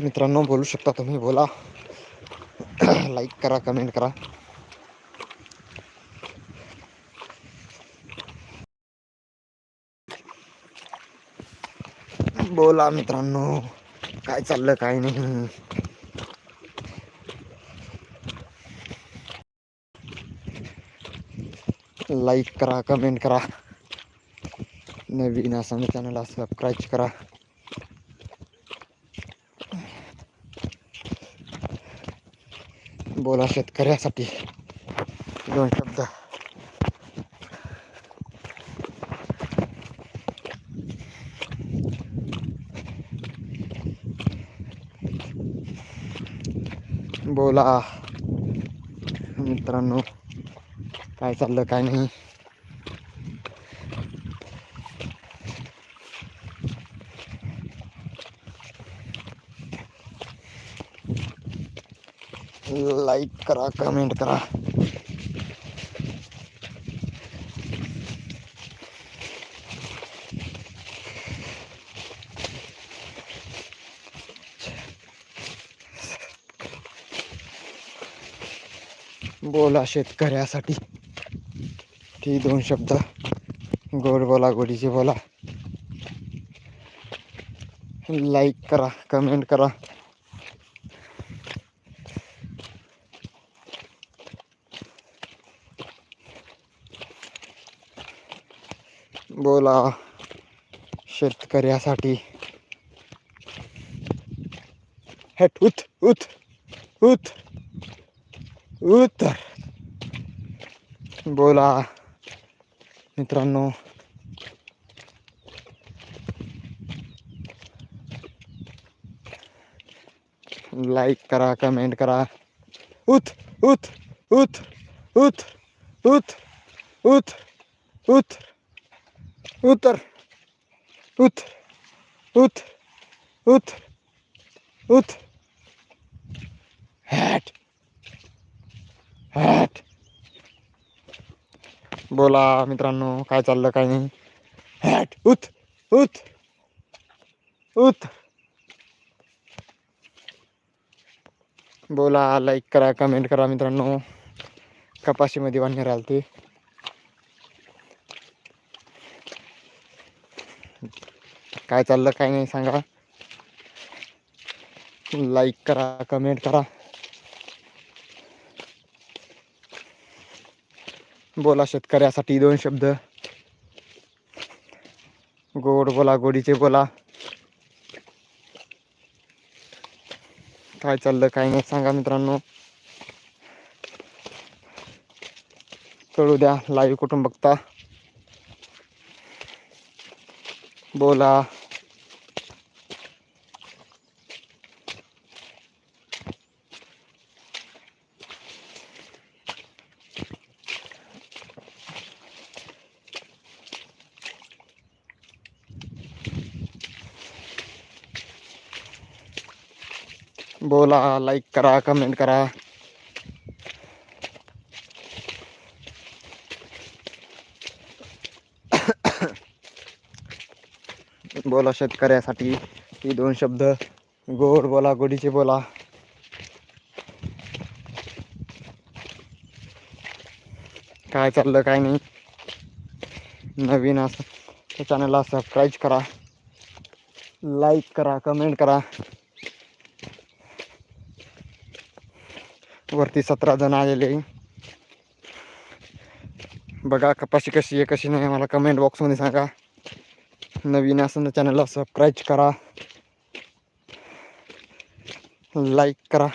मित्रांनो बोलू शकता तुम्ही बोला. लाईक करा कमेंट करा. बोला मित्रांनो काय चाललं काय नाही? लाईक करा कमेंट करा. नवीन असं चॅनलला सबस्क्राईब करा. बोला शेतकऱ्यासाठी. दोन शब्द. बोला. मित्रांनो. काय चाललं काय नाही. लाईक करा कमेंट करा. बोला शेतकऱ्यासाठी. ती दोन शब्द गोड बोला गोडीचे बोला. लाईक करा कमेंट करा. बोला शेतकऱ्यासाठी. हॅट उत उत उत उत्तर बोला. मित्रांनो लाइक करा कमेंट करा। उथ उथ उथ उथ उथ उथ उथ उतर। उथ उथ उथ उथ हॅट हॅट बोला मित्रांनो काय चाललं काय नाही? हॅट उत उत उत बोला लाईक करा कमेंट करा मित्रांनो. कपाशीमध्ये वाढणे राहते. काय चाललं काय नाही सांगा. लाईक करा कमेंट करा. बोला शेतकऱ्यासाठी दोन शब्द. गोड बोला गोडीचे बोला. काय चाललं काय नाही सांगा मित्रांनो. कळू द्या लाईव्ह कुठून बघता. बोला. बोला लाइक करा कमेंट करा। बोला, शेतकऱ्यासाठी दोन शब्द. गोड बोला, गोडीचे बोला. काय चाललं, काय नाही. नवीन असं चॅनलला सबस्क्राईब करा. लाईक करा कमेंट करा. वरती सतरा जण आलेले बघा कपाशी कशी आहे कशी नाही मला कमेंट बॉक्समध्ये सांगा. नवीन असेल तर चॅनलला सबस्क्राईब करा. लाईक करा.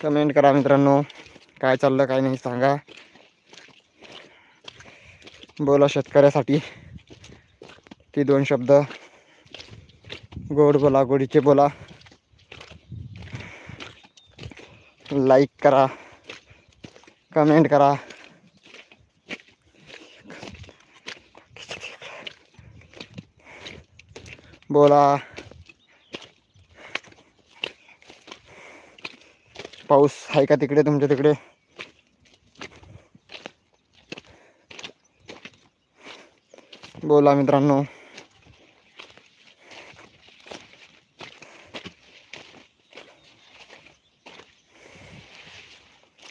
कमेंट करा मित्रांनो. काय चाललं काय नाही सांगा. बोला शेतकऱ्यासाठी. ती दोन शब्द. गोड बोला गोडीचे बोला. लाईक करा कमेंट करा. बोला. पाऊस आहे का तिकडे तुमच्या तिकडे? बोला मित्रांनो.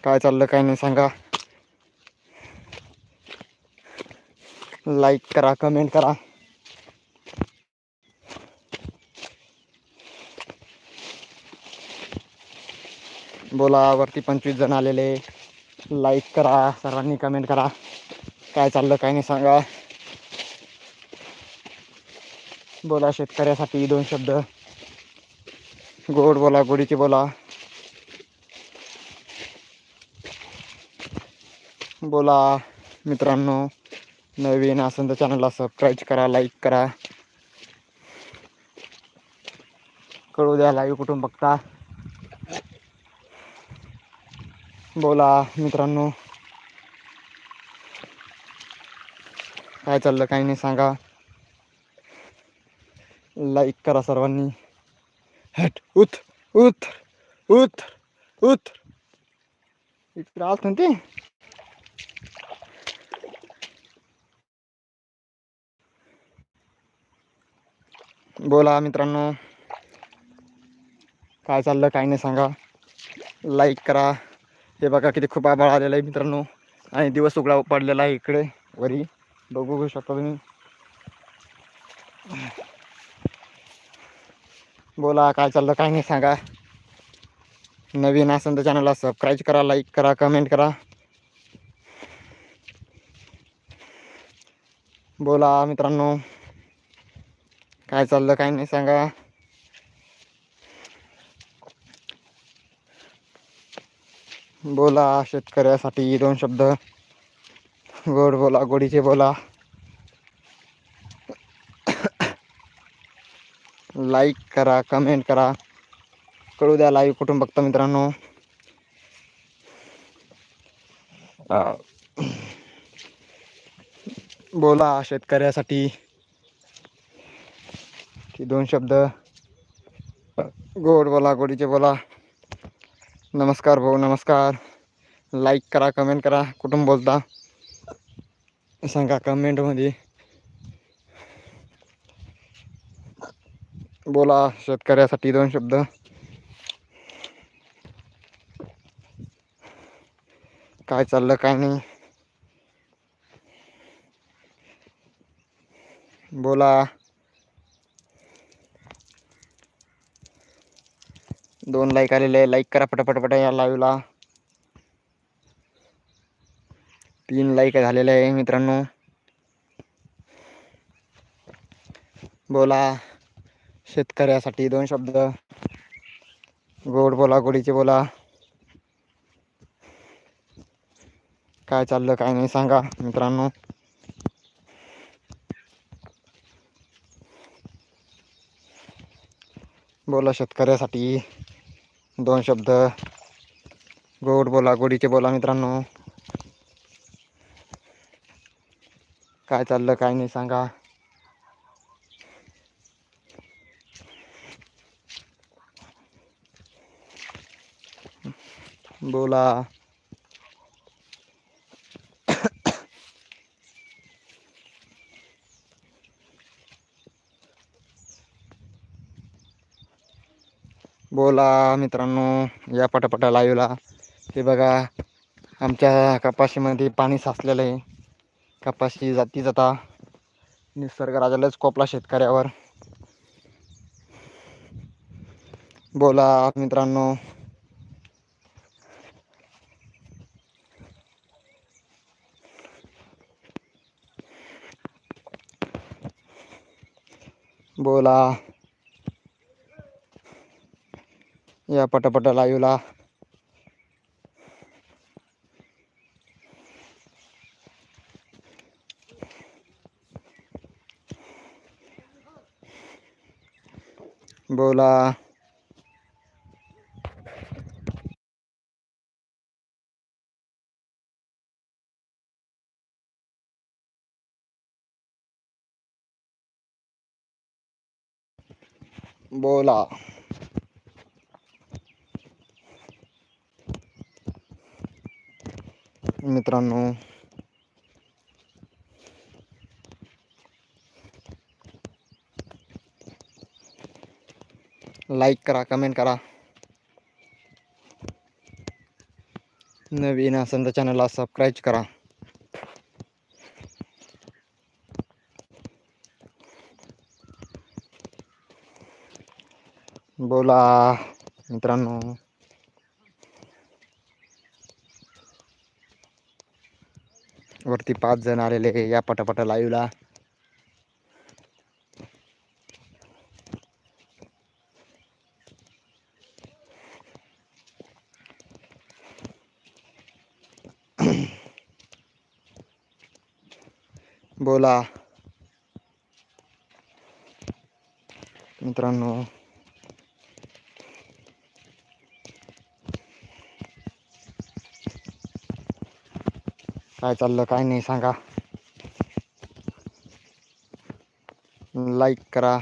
काय चाललं काय नाही सांगा. लाईक करा कमेंट करा. बोला वरती पंचवीस जण आलेले. लाईक करा सर्वांनी कमेंट करा. काय चाललं काय नाही सांगा. बोला शेतकऱ्यासाठी दोन शब्द. गोड बोला गोडीचे बोला. बोला मित्रांनो नवीन असेल तर चॅनलला सबस्क्राईब करा लाईक करा. कळू द्या लाईव्ह कुठून बघता. बोला मित्रांनो. काय चाललं काही नाही सांगा. लाईक करा सर्वांनी. हट उथ उथ उथ उथ इकडे आलत ते? बोला मित्रांनो. काय चाललं काय नाही सांगा. लाईक करा. हे बघा किती खूप आभाळ आलेलं आहे मित्रांनो. आणि दिवस उघडा पडलेला आहे इकडे वरी. बघू घेऊ शकता तुम्ही. बोला काय चाललं काय नाही सांगा. नवीन असेल तर चॅनलला सबस्क्राईब करा लाईक करा कमेंट करा. बोला मित्रांनो. काय चाललं काय नाही सांगा. बोला शेतकऱ्यासाठी दोन शब्द. गोड बोला गोडीचे बोला. लाईक करा कमेंट करा. कळू द्या लाईव्ह कुठून बघता मित्रांनो. बोला शेतकऱ्यासाठी. की दोन शब्द गोड बोला, गोडीचे बोला. नमस्कार भाऊ, नमस्कार. लाईक करा कमेंट करा. कुठून बोलता? सांगा कमेंटमध्ये बोला, शेतकऱ्यासाठी दोन शब्द. काय चाललं, काय नाही? बोला. दोन लाईक आलेले आहे लाईक करा पटापट या लाईव्हला तीन लाईक झालेले आहे मित्रांनो. बोला. शेतकऱ्यासाठी दोन शब्द. गोड बोला गोडीचे बोला. काय चाललं काय नाही सांगा मित्रांनो. बोला शेतकऱ्यासाठी. दोन शब्द. गोड बोला गोडीचे बोला मित्रांनो. काय चाललं काय नाही सांगा. बोला. बोला मित्रांनो या पटापटा लाईवला हे बघा आमच्या कपाशीमध्ये पाणी साचलेलं आहे. कपाशी जाती जाता. निसर्ग राजालाच कोपला शेतकऱ्यावर. बोला मित्रांनो. बोला. या पटापटा लाईव्हला बोला बोला मित्रों लाइक करा कमेंट करा. नवीन असेल तर चॅनलला करा. बोला मित्रों वरती पाच जण आलेले या पटापटा लाईव्हला बोला. मित्रांनो काय चाललं काय नाही सांगा. लाईक करा.